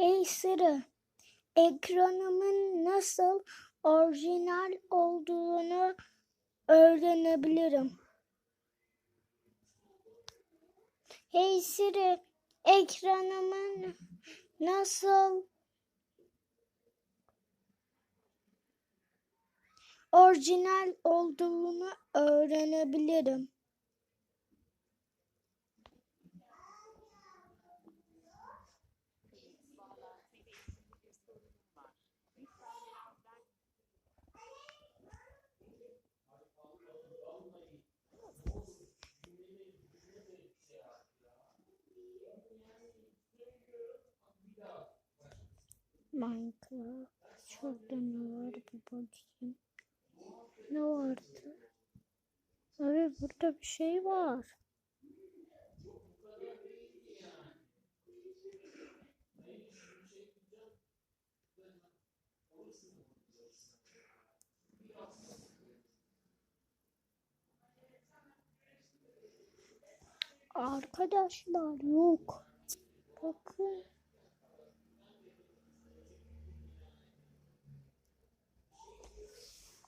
Hey Siri, ekranımın nasıl orijinal olduğunu öğrenebilirim. Hey Siri, ekranımın nasıl orijinal olduğunu öğrenebilirim. Minecraft. Şurada ne var bir bakayım. Ne vardı? Evet burada bir şey var. Arkadaşlar yok. Bakın.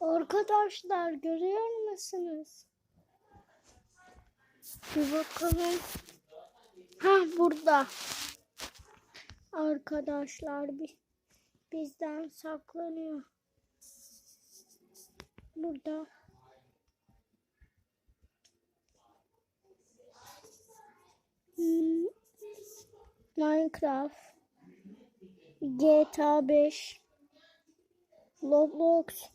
Arkadaşlar görüyor musunuz? Bir bakalım. Ha burada. Arkadaşlar bir bizden saklanıyor. Burada. Hmm. Minecraft. GTA 5. Roblox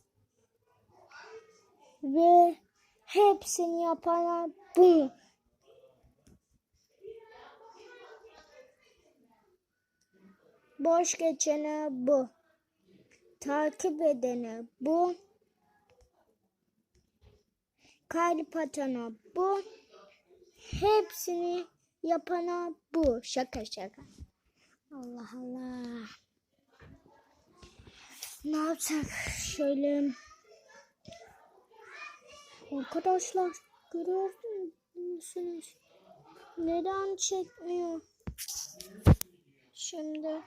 ve hepsini yapana bu. Boş geçene bu. Takip edene bu. Kalp atana bu. Hepsini yapana bu. Şaka şaka. Allah Allah. Ne yapsak? Şöyle Arkadaşlar görüyor musunuz? Neden çekmiyor? Şimdi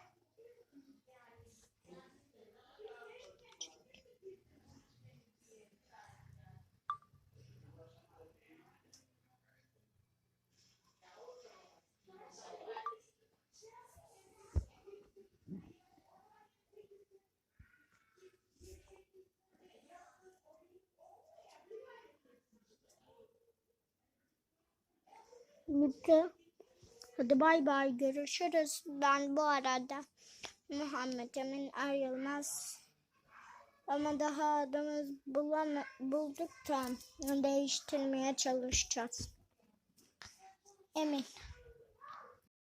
bitti. Hadi bay bay görüşürüz. Ben bu arada Muhammed Emin Er Yılmaz. Ama daha adımız bulam bulduk da değiştirmeye çalışacağız. Emin.